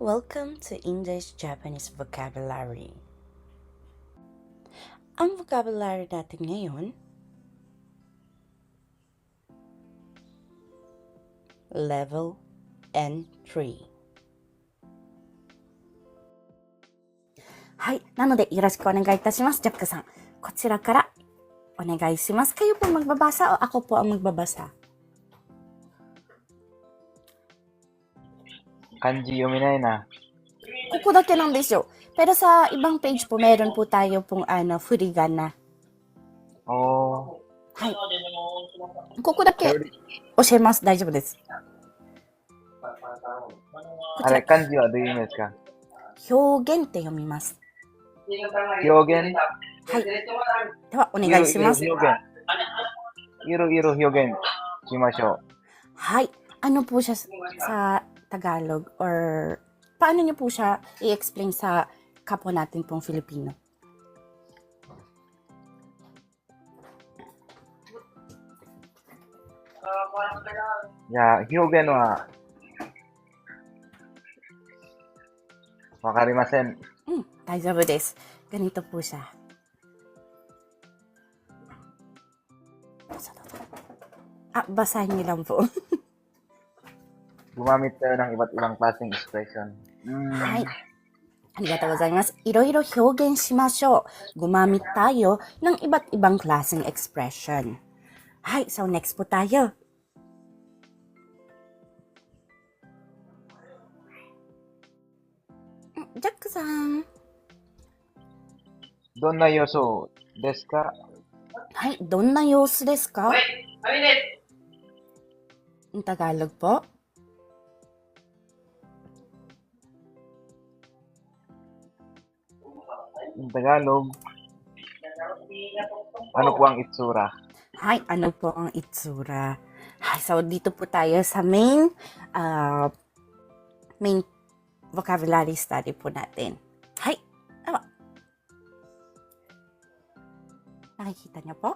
Welcome to English Japanese Vocabulary. Ang vocabulary natin ngayon, level N3. はい。なので、よろしくお願いいたします。ジャックさん。こちらからお願いします。Kayo po magbabasa o ako po ang magbabasa? 漢字読めないな。ここだけなんですよ。Pero sa ibang page po, meron po tayo pong ano, furigana. おはい。ここだけ教えます。大丈夫です。こー。あれ、ちら、漢字はどういう意味ですか表現って読みます。表現はい。では、お願いします。いろいろ表現。いろいろ表現しましょう。はい. Ano po siya sa Tagalog or paano niyo po siya i-explain sa kapwa natin pong Filipino? Yeah, hyogen wa wakarimasen. Mm, daijabu desu. Ganito po siya. Ah, basahin niyo lang po. Gumamit tayo ng iba't ibang klaseng expression. Mm. はい。ありがとうございます。いろいろ表現しましょう。Gumamit tayo ng iba't ibang klaseng expression. Hi, so next po tayo. Jack さん。どんな要素ですかはい、どんな様子ですか Ang Tagalog po. Tagalog, ano po ang itsura? Hi, ano po ang itsura? Hi, so dito po tayo sa main uh, main vocabulary study po natin. Hi, tama. Nakikita niyo po?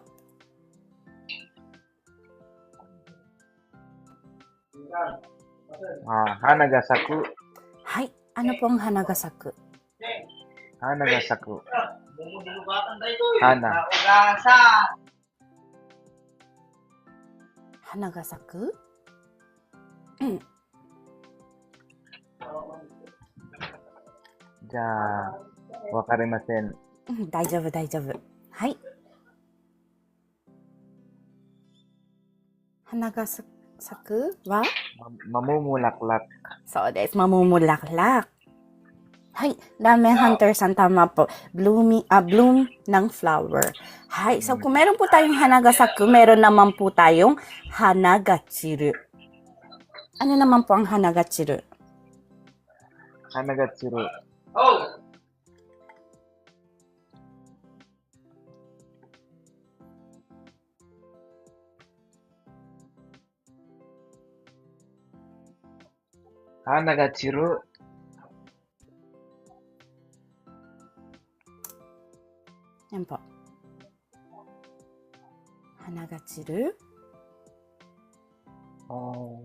Ah, hana ga saku, Hi, ano po ang hanagasaku? hana ga saku. Hana. Hanagasaku? じゃあ、わかりません。うん大丈夫、大丈夫。はい。花がさ咲くは Ma- Mamumulaklak. そうです。Mamumulaklak. Hay, Ramen Hunter san tama po. Blooming, ah, bloom ng flower. Hay, so kung meron po tayong hanagasaku, meron naman po tayong hanagachiru. Ano naman po ang hanagachiru? Hana ga tsuru. Hana ga tsiru. Yan po. Hanagachiru. Oh.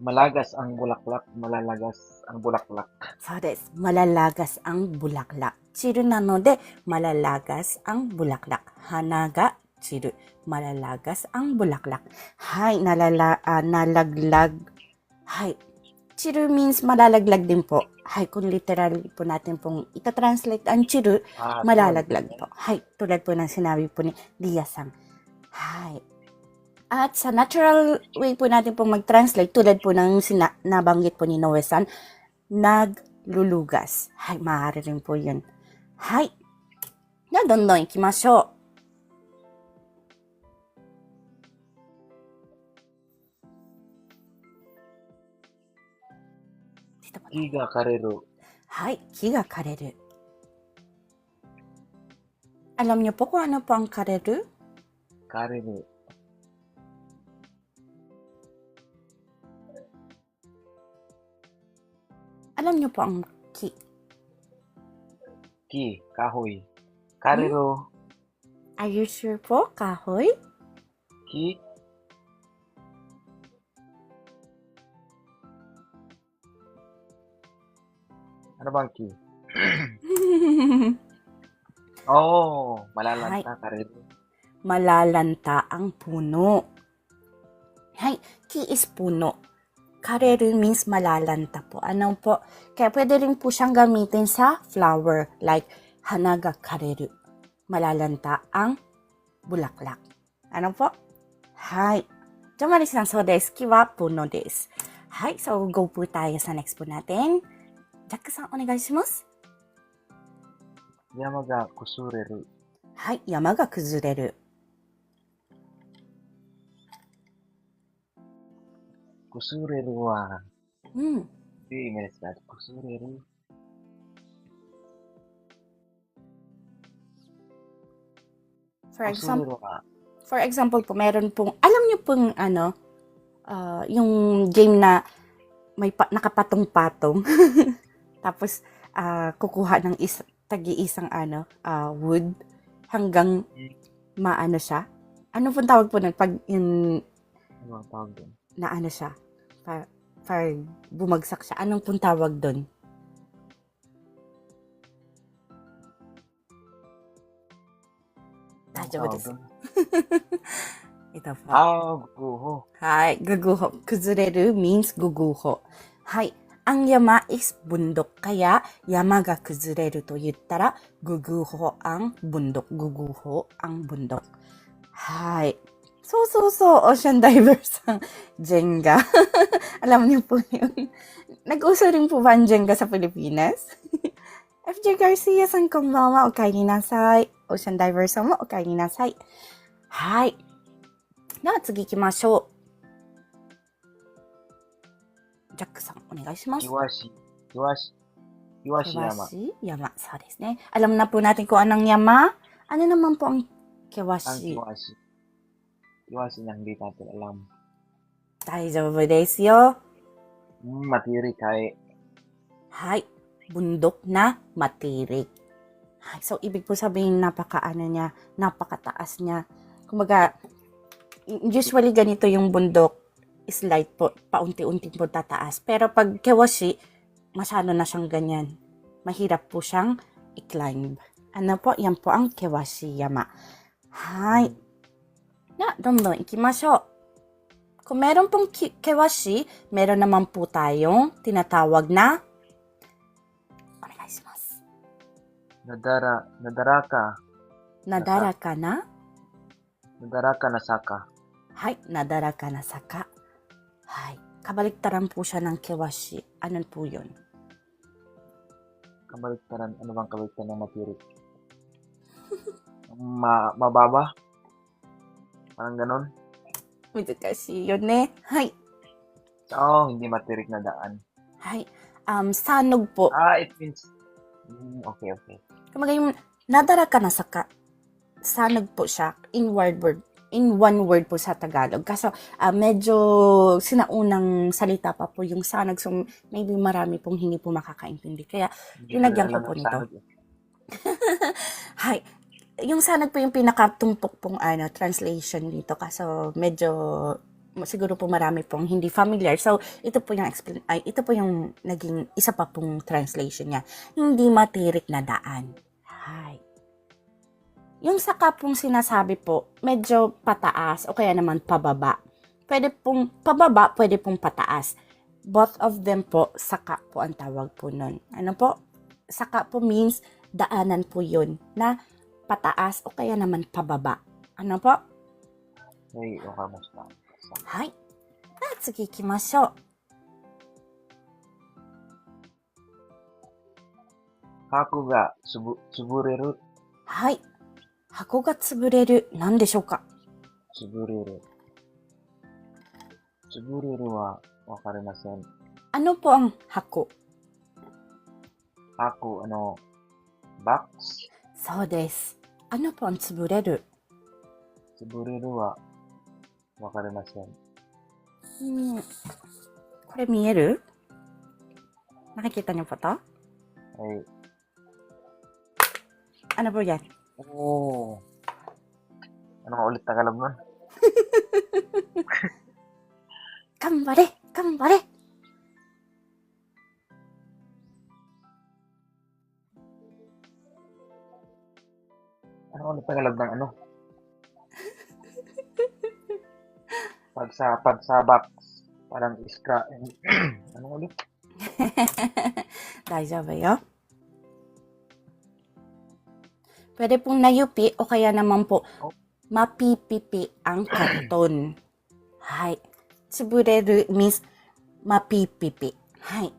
Malagas ang bulaklak, malalagas ang bulaklak. そうです。malalagas ang bulaklak. 散るなので、malalagas ang bulaklak. 花が散る。malalagas ang bulaklak. はい、nalala, ah, nalaglag. は chiru means malalaglag din po. Hay, kung literal po natin pong itatranslate ang chiru, ah, malalaglag po. Hay, tulad po ng sinabi po ni Lia-sang. Hay. At sa natural way po natin pong mag-translate, tulad po ng sina- nabanggit po ni Noe-san, naglulugas. Hay, maaari rin po yun. Hay. Na, doon no, ikimashou. 木が枯れる。はい、木が枯れる。Alam niyo po kung ano po ang 枯れる枯れる。Alam niyo po ang ki. 木、kahoy。枯れる。Are you sure po, kahoy? 木、Ano bang key? Oh, malalanta ka rin. malalanta ang puno. Hay, key is puno. Kareru means malalanta po. Ano po? Kaya pwede rin po siyang gamitin sa flower. Like, hanaga kareru. Malalanta ang bulaklak. Ano po? Hay. Jamari san so desu. Ki wa puno desu. Hay, so go po tayo sa next po natin. Jack san, onegai shimasu. 山が崩れる。はい、山が崩れる。崩れるは、うん。 do you mean that? 崩れる For example, 崩れるは、 For example po, meron pong, alam niyo pong ano, ah, yung game na may pa, nakapatong-patong. Tapos, uh, kukuha ng is tagi-isang ano, uh, wood hanggang maano siya. Ano po tawag po nun? Pag in... Ano tawag dun? Na ano siya? Pa, pag bumagsak siya. Anong pong tawag dun? Tajo ba? Ito po. Ah, guguho. Hi, guguho. Kuzureru means guguho. Hi ang yama is bundok. Kaya, yama ga kuzureru to 言ったら、guguho ang bundok. Guguho ang bundok. はい。そうそうそう。Ocean Diver さん。Jenga. Alam niyo po yun. Nag-uso rin po ba ang Jenga sa Pilipinas? FJ Garcia さんこんばんは。お帰りなさい。Ocean Diver さんもお帰りなさい。はい。では次行きましょう。 ジャックさん、お願いします。イワシ、イワシ、イワシ山。 Kewashi, yama. So,ですね。Alam na po natin kung anong yama. Ano naman po ang Ang kewashi? iwashi. Iwashi na hindi natin alam. 大丈夫ですよ。 Hmm, matiri kay はい。Bundok na matirik. Hay, So, ibig po sabihin, napaka, ano niya, napakataas niya. Kumbaga, usually ganito yung bundok, slight po, paunti-unti po tataas. Pero pag kewashi, masyado na siyang ganyan. Mahirap po siyang i-climb. Ano po, yan po ang kewashi yama. Hai. Na, dondon ikimasho. Kung meron pong kewashi, meron naman po tayong tinatawag na Nadara, nadaraka. Nadaraka na? Nadaraka na saka. Hai, nadaraka na saka. はい。Kabaliktaran po siya ng kewashi. Ano po yun? Kabaliktaran, ano bang kabaliktaran ng matirik? Ma, mababa? Parang ganon? Midakashi yun ne. Hai. Oo, oh, hindi matirik na daan. Hai. Um, sanog po. Ah, it means... Mm, okay, okay. Kumaga yung nadaraka na saka. Sanog po siya. Inward word in one word po sa Tagalog. Kaso ah, medyo sinaunang salita pa po yung sanog. So maybe marami pong hindi po makakaintindi. Kaya Linagyan ko po nito. eh. Hi. Yung sanag po yung pinakatumpok pong ano, translation dito. Kaso medyo siguro po marami pong hindi familiar. So, ito po yung explain, ay, ito po yung naging isa pa pong translation niya. Hindi matirik na daan. Hi. Yung saka pong sinasabi po, medyo pataas o kaya naman pababa. Pwede pong pababa, pwede pong pataas. Both of them po, saka po ang tawag po nun. Ano po? Saka po means daanan po yun na pataas o kaya naman pababa. Ano po? Okay, okay, mas lang. はい。では次行きましょう。 Haku ga subu, subureru, はい。 箱が潰れる、なんでしょうか？潰れる。潰れるは、わかりません。あのポン、箱。箱、あの、バックス。そうです。あのポン、潰れる。潰れるは、わかりません。う。これ見える？マイケタのパターはい。あのポ、や。Oo. Oh. Ano nga ulit Tagalog nun? Kambare! Kambare! Ano nga ulit Tagalog ng ano? Pagsa, pagsabak. Parang iska. ano ulit? 大丈夫よ。Pwede pong nayupi o kaya naman po mapipipi ang karton. Hai. Tsubureru means mapipipi. Hai.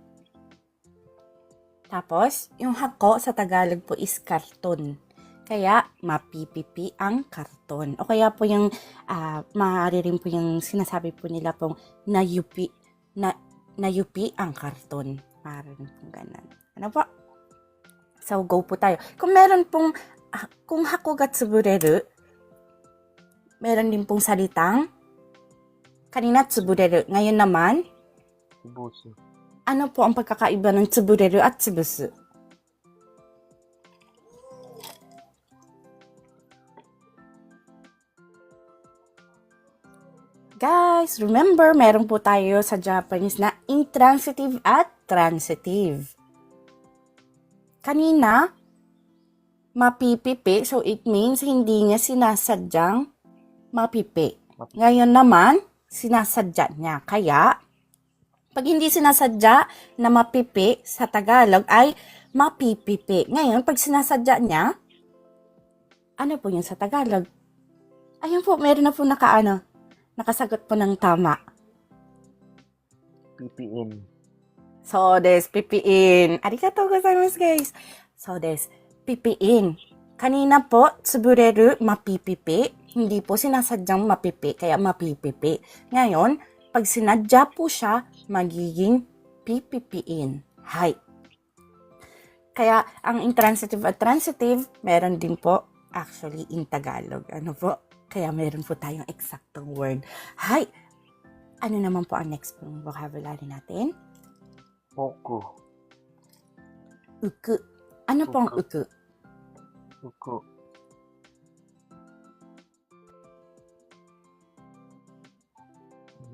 Tapos, yung hako sa Tagalog po is karton. Kaya, mapipipi ang karton. O kaya po yung, ah, maaari rin po yung sinasabi po nila pong nayupi, na, nayupi ang karton. Maaari rin pong ganun. Ano po? So, go po tayo. Kung meron pong, kung hako ga tsubureru, meron din pong salitang, kanina tsubureru. Ngayon naman, Ibuso. ano po ang pagkakaiba ng tsubureru at tsubusu? Guys, remember, meron po tayo sa Japanese na intransitive at transitive. Kanina, mapipipi, so it means hindi niya sinasadyang mapipi. Ngayon naman, sinasadya niya. Kaya, pag hindi sinasadya na mapipi sa Tagalog ay mapipipi. Ngayon, pag sinasadya niya, ano po yun sa Tagalog? Ayun po, meron na po nakaano, nakasagot po ng tama. PPN. So des, pipiin. Arigatou gozaimasu, guys. So des, pipiin. Kanina po, tsubureru, mapipipi. Hindi po sinasadyang mapipi, kaya mapipipi. Ngayon, pag sinadya po siya, magiging pipipiin. Hay. Kaya, ang intransitive at transitive, meron din po actually in Tagalog. Ano po? Kaya meron po tayong eksaktong word. Hay. Ano naman po ang next pong vocabulary natin? Oku. Uku. Ano pong Uku. Ang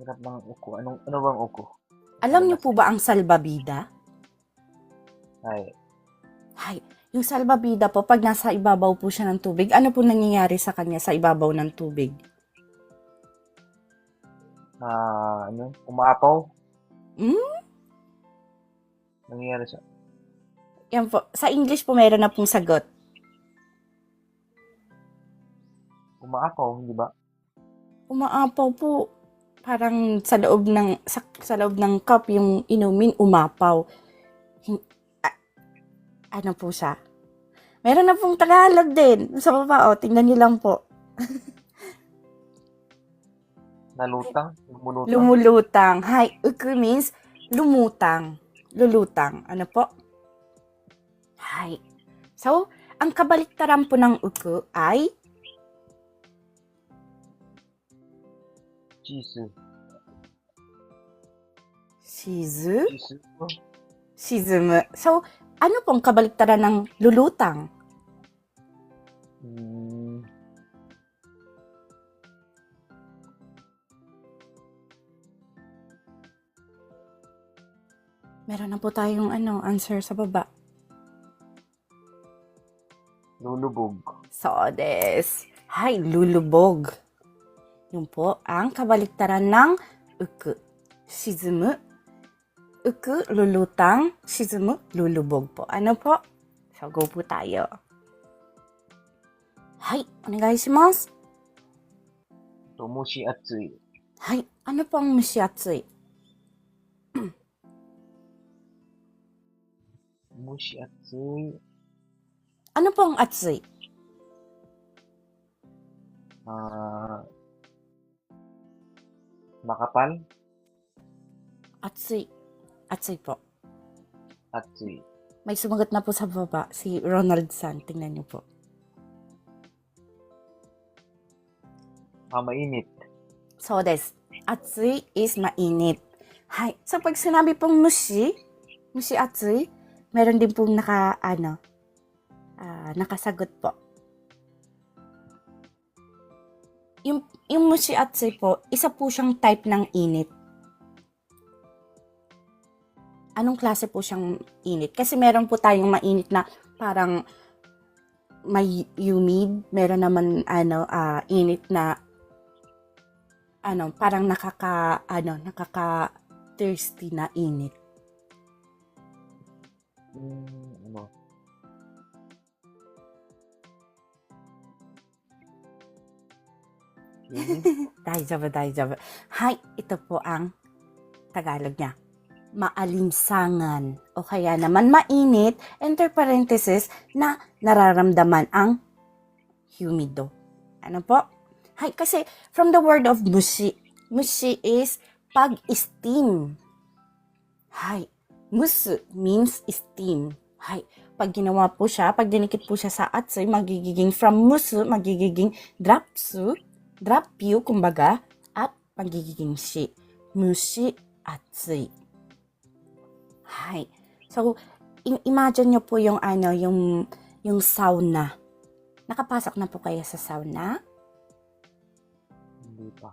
Hirap ng uku. Anong, ano bang uku? Alam niyo po ba ang salbabida? Ay, Hay, yung salbabida po, pag nasa ibabaw po siya ng tubig, ano po nangyayari sa kanya sa ibabaw ng tubig? ah, ano, umaapaw. Hmm? Nangyayari sa, Yan po. Sa English po, meron na pong sagot. Umaapaw, hindi ba? Umaapaw po. Parang sa loob ng sa, sa loob ng cup yung inumin umapaw. Hin- a- ano po siya? Meron na pong Tagalog din. Sa baba, oh, tingnan niyo lang po. Nalutang? Lumulutang? Lumulutang. Hi, uku means lumutang. Lulutang. Ano po? Hi. So, ang kabaliktaran po ng uku ay Chisu. shizu, Chisu? shizumu. So, ano pong kabaliktaran ng lulutang? Hmm. Meron na po tayong ano, answer sa baba. Lulubog. So, des. Hi, lulubog. Yun po ang kabaliktaran ng uku. Shizumu. Uku, lulutang. Shizumu, lulubog po. Ano po? So, go po tayo. Hi, onegaishimasu. Tomoshi atsui. Hi, ano po ang mushiatsui? Tomoshi atsui. Ano po ang atsui? Ah. Makapal? Atsui. Atsui po. Atsui. May sumagot na po sa baba, si Ronald San. Tingnan niyo po. Ah, mainit. So des. Atsui is mainit. Hi. So pag sinabi pong mushi, mushi atsui, meron din pong naka, ano, ah, nakasagot po. Yung, yung mushi atsui po, isa po siyang type ng init. Anong klase po siyang init? Kasi meron po tayong mainit na parang may humid, meron naman ano ah, init na ano, parang nakaka ano, nakaka thirsty na init. Mm, ano? Yumi? Daijoubu, daijoubu. Hay, ito po ang Tagalog niya. Maalinsangan o kaya naman mainit, enter parenthesis, na nararamdaman ang humido. Ano po? Hay, kasi from the word of mushi, mushi is pag-steam. Hay, musu means steam. Hay, pag ginawa po siya, pag dinikit po siya sa atsoy, magiging from musu, magiging drapsu, drapyu, kumbaga, at magiging shi. Mushi atsui. Hay. So, imagine nyo po yung ano, yung, yung sauna. Nakapasok na po kayo sa sauna? Hindi pa.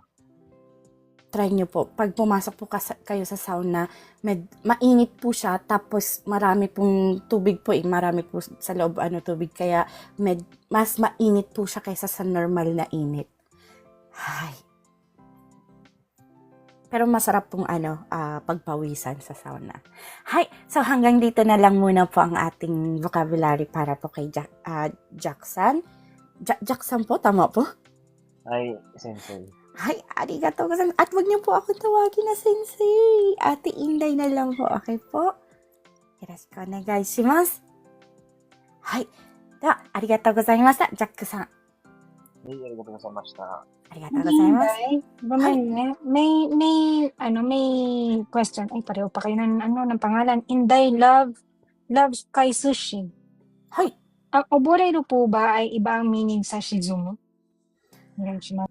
try nyo po. Pag pumasok po kayo sa sauna, med- mainit po siya, tapos marami pong tubig po eh, marami po sa loob ano tubig, kaya med- mas mainit po siya kaysa sa normal na init. Ay. Pero masarap pong ano, ah, pagpawisan sa sauna. Hi! So hanggang dito na lang muna po ang ating vocabulary para po kay Jack, ah, Jackson. Ja- Jackson po, tama po? Ay, sensei. Hi, arigato gozaimasu. At wag niyo po ako tawagin na sensei. Ate Inday na lang po, okay po? Yoroshiku onegai shimasu. Hi. では、ありがとうございました。ジャックさん、 Ay, arigatou gozaimasu. ありがとうございます。 Hinday. Bumali. May, may, ano, may question. Ay, pareho pa kayo ng, ano, ng pangalan. Inday love, loves kay sushi. はい。 Ang oboreru po ba ay iba ang meaning sa shizumu? Hiroshima.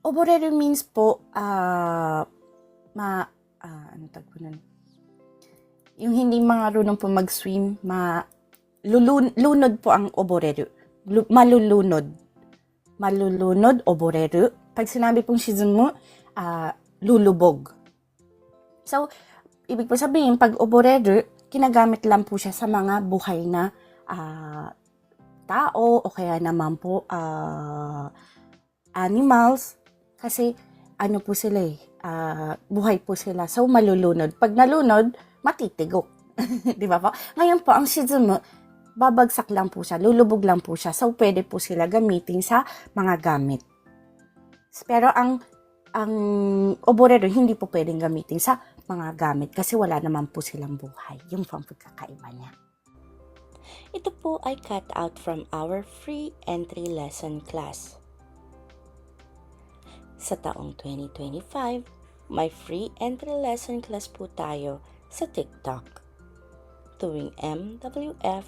Oboreru means po, ah, ma, ah, ano tag po nun? Yung hindi mga runong po mag-swim, ma, lulun, lunod po ang oboreru. Lu, malulunod. Malulunod, oboreru. Pag sinabi pong shizumu, ah, lulubog. So, ibig po sabihin, pag oboreru, kinagamit lang po siya sa mga buhay na ah, tao o kaya naman po ah, animals kasi ano po sila eh, ah, buhay po sila. So, malulunod. Pag nalunod, matitigok. Di ba po? Ngayon po, ang shizumu, babagsak lang po siya, lulubog lang po siya. So, pwede po sila gamitin sa mga gamit. Pero ang ang oborero hindi po pwedeng gamitin sa mga gamit kasi wala naman po silang buhay. Yung po ang pagkakaiba niya. Ito po ay cut out from our free entry lesson class. Sa taong 2025, may free entry lesson class po tayo sa TikTok. Tuwing MWF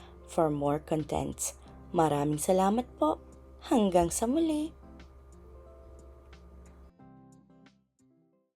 for more contents. Maraming salamat po. Hanggang sa muli.